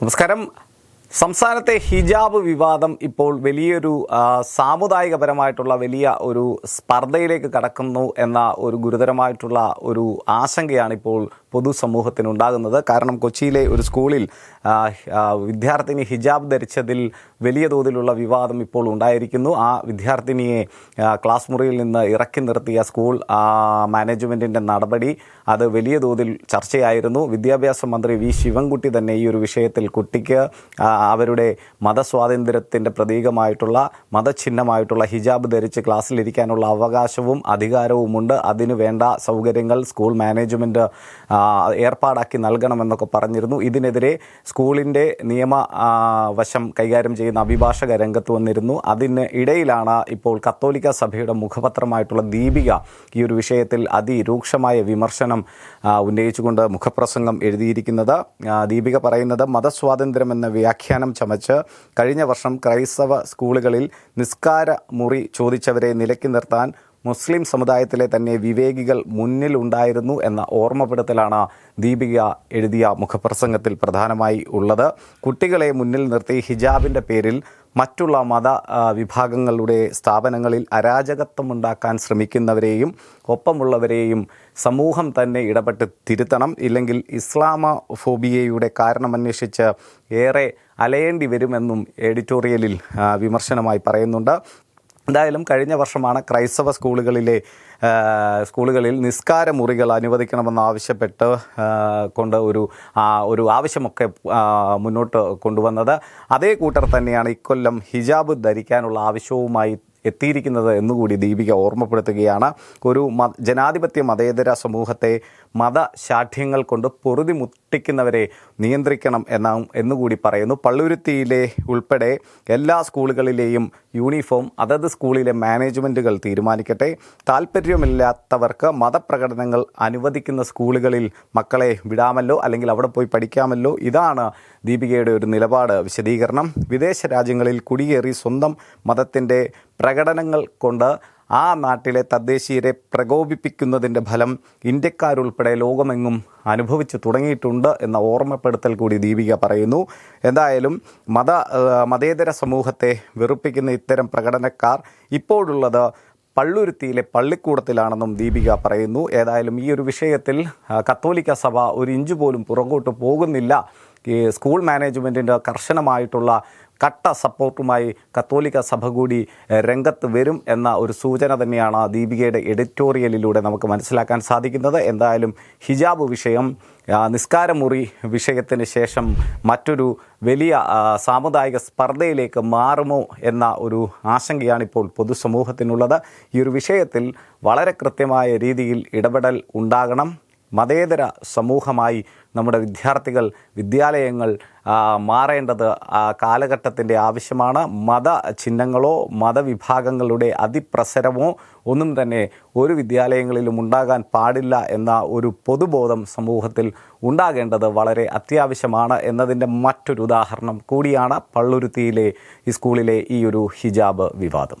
നമസ്കാരം. സംസ്ഥാനത്തെ ഹിജാബ് വിവാദം ഇപ്പോൾ വലിയൊരു സാമുദായികപരമായിട്ടുള്ള വലിയ ഒരു സ്പർദ്ധയിലേക്ക് കടക്കുന്നു എന്ന ഒരു ഗുരുതരമായിട്ടുള്ള ഒരു ആശങ്കയാണ് ഇപ്പോൾ പൊതുസമൂഹത്തിനുണ്ടാകുന്നത്. കാരണം കൊച്ചിയിലെ ഒരു സ്കൂളിൽ വിദ്യാർത്ഥിനി ഹിജാബ് ധരിച്ചതിൽ വലിയ തോതിലുള്ള വിവാദം ഇപ്പോൾ ഉണ്ടായിരിക്കുന്നു. ആ വിദ്യാർത്ഥിനിയെ ക്ലാസ് മുറിയിൽ നിന്ന് ഇറക്കി നിർത്തിയ സ്കൂൾ മാനേജ്മെന്റിന്റെ നടപടി അത് വലിയ തോതിൽ ചർച്ചയായിരുന്നു. വിദ്യാഭ്യാസ മന്ത്രി വി ശിവൻകുട്ടി തന്നെ ഈ ഒരു വിഷയത്തിൽ കുട്ടിക്ക് അവരുടെ മതസ്വാതന്ത്ര്യത്തിന്റെ പ്രതീകമായിട്ടുള്ള മതചിഹ്നമായിട്ടുള്ള ഹിജാബ് ധരിച്ച് ക്ലാസ്സിലിരിക്കാനുള്ള അവകാശവും അധികാരവുമുണ്ട്. അതിനു വേണ്ട സൗകര്യങ്ങൾ സ്കൂൾ മാനേജ്മെന്റ് ഏർപ്പാടാക്കി നൽകണമെന്നൊക്കെ പറഞ്ഞിരുന്നു. ഇതിനെതിരെ സ്കൂളിന്റെ നിയമ വശം കൈകാര്യം ചെയ്യുന്ന അഭിഭാഷക രംഗത്ത് വന്നിരുന്നു. അതിന് ഇടയിലാണ് ഇപ്പോൾ കത്തോലിക്ക സഭയുടെ മുഖപത്രമായിട്ടുള്ള ദീപിക ഈ ഒരു വിഷയത്തിൽ അതിരൂക്ഷമായ വിമർശനം ഉന്നയിച്ചുകൊണ്ട് മുഖപ്രസംഗം എഴുതിയിരിക്കുന്നത്. ദീപിക പറയുന്നത് മതസ്വാതന്ത്ര്യം എന്ന വ്യാഖ്യാനം ചമച്ച് കഴിഞ്ഞ വർഷം ക്രൈസ്തവ സ്കൂളുകളിൽ നിസ്കാര മുറി ചോദിച്ചവരെ നിലയ്ക്ക് നിർത്താൻ മുസ്ലിം സമുദായത്തിലെ തന്നെ വിവേകികൾ മുന്നിലുണ്ടായിരുന്നു എന്ന ഓർമ്മപ്പെടുത്തലാണ് ദീപിക എഴുതിയ മുഖപ്രസംഗത്തിൽ പ്രധാനമായി ഉള്ളത്. കുട്ടികളെ മുന്നിൽ നിർത്തി ഹിജാബിന്റെ പേരിൽ മറ്റുള്ള മത വിഭാഗങ്ങളുടെ സ്ഥാപനങ്ങളിൽ അരാജകത്വമുണ്ടാക്കാൻ ശ്രമിക്കുന്നവരെയും ഒപ്പമുള്ളവരെയും സമൂഹം തന്നെ ഇടപെട്ട് തിരുത്തണം. ഇല്ലെങ്കിൽ ഇസ്ലാമോഫോബിയയുടെ കാരണമന്വേഷിച്ച് ഏറെ അലയേണ്ടി വരുമെന്നും എഡിറ്റോറിയലിൽ വിമർശനമായി പറയുന്നുണ്ട്. എന്തായാലും കഴിഞ്ഞ വർഷമാണ് ക്രൈസ്തവ സ്കൂളുകളിലെ സ്കൂളുകളിൽ നിസ്കാര മുറികൾ അനുവദിക്കണമെന്ന് ആവശ്യപ്പെട്ട് കൊണ്ട് ഒരു ഒരു ആവശ്യമൊക്കെ മുന്നോട്ട് കൊണ്ടുവന്നത്. അതേ കൂട്ടർ തന്നെയാണ് ഇക്കൊല്ലം ഹിജാബ് ധരിക്കാനുള്ള ആവശ്യവുമായി എത്തിയിരിക്കുന്നത് എന്നുകൂടി ദീപിക ഓർമ്മപ്പെടുത്തുകയാണ്. ഒരു ജനാധിപത്യ മതേതര സമൂഹത്തെ മതശാഠ്യങ്ങൾ കൊണ്ട് പൊറുതി മുട്ടിക്കുന്നവരെ നിയന്ത്രിക്കണം എന്ന എന്നുകൂടി പറയുന്നു. പള്ളുരുത്തിയിലെ ഉൾപ്പെടെ എല്ലാ സ്കൂളുകളിലെയും യൂണിഫോം അതത് സ്കൂളിലെ മാനേജ്മെന്റുകൾ തീരുമാനിക്കട്ടെ. താല്പര്യമില്ലാത്തവർക്ക് മതപ്രകടനങ്ങൾ അനുവദിക്കുന്ന സ്കൂളുകളിൽ മക്കളെ വിടാമല്ലോ അല്ലെങ്കിൽ അവിടെ പോയി പഠിക്കാമല്ലോ. ഇതാണ് ദീപികയുടെ ഒരു നിലപാട്. വിശദീകരണം. വിദേശ രാജ്യങ്ങളിൽ കുടിയേറി സ്വന്തം മതത്തിന്റെ പ്രകടനങ്ങൾ കൊണ്ട് ആ നാട്ടിലെ തദ്ദേശീയരെ പ്രകോപിപ്പിക്കുന്നതിന്റെ ഫലം ഇന്ത്യക്കാരുൾപ്പെടെ ലോകമെങ്ങും അനുഭവിച്ചു തുടങ്ങിയിട്ടുണ്ട് എന്ന ഓർമ്മപ്പെടുത്തൽ കൂടി ദീപിക പറയുന്നു. എന്തായാലും മത മതേതര സമൂഹത്തെ വെറുപ്പിക്കുന്ന ഇത്തരം പ്രകടനക്കാർ ഇപ്പോഴുള്ളത് പള്ളുരുത്തിയിലെ പള്ളിക്കൂടത്തിലാണെന്നും ദീപിക പറയുന്നു. ഏതായാലും ഈ ഒരു വിഷയത്തിൽ കത്തോലിക്ക സഭ ഒരു ഇഞ്ച് പോലും പുറകോട്ട് പോകുന്നില്ല. ഈ സ്കൂൾ മാനേജ്മെന്റിന്റെ കർശനമായിട്ടുള്ള കട്ട സപ്പോർട്ടുമായി കത്തോലിക്ക സഭ കൂടി രംഗത്ത് വരും എന്ന ഒരു സൂചന തന്നെയാണ് ദീപികയുടെ എഡിറ്റോറിയലിലൂടെ നമുക്ക് മനസ്സിലാക്കാൻ സാധിക്കുന്നത്. എന്തായാലും ഹിജാബ് വിഷയം നിസ്കാരമുറി വിഷയത്തിന് ശേഷം മറ്റൊരു വലിയ സാമുദായിക സ്പർദ്ധയിലേക്ക് മാറുമോ എന്ന ഒരു ആശങ്കയാണിപ്പോൾ പൊതുസമൂഹത്തിനുള്ളത്. ഈ ഒരു വിഷയത്തിൽ വളരെ കൃത്യമായ രീതിയിൽ ഇടപെടൽ ഉണ്ടാകണം. മതേതര സമൂഹമായി നമ്മുടെ വിദ്യാർത്ഥികൾ വിദ്യാലയങ്ങൾ മാറേണ്ടത് കാലഘട്ടത്തിന്റെ ആവശ്യമാണ്. മത ചിഹ്നങ്ങളോ മതവിഭാഗങ്ങളുടെ അതിപ്രസരമോ ഒന്നും തന്നെ ഒരു വിദ്യാലയങ്ങളിലും ഉണ്ടാകാൻ പാടില്ല എന്ന ഒരു പൊതുബോധം സമൂഹത്തിൽ ഉണ്ടാകേണ്ടത് വളരെ അത്യാവശ്യമാണ് എന്നതിന്റെ മറ്റൊരു ഉദാഹരണം കൂടിയാണ് പള്ളുരുത്തിയിലെ ഈ സ്കൂളിലെ ഈ ഒരു ഹിജാബ് വിവാദം.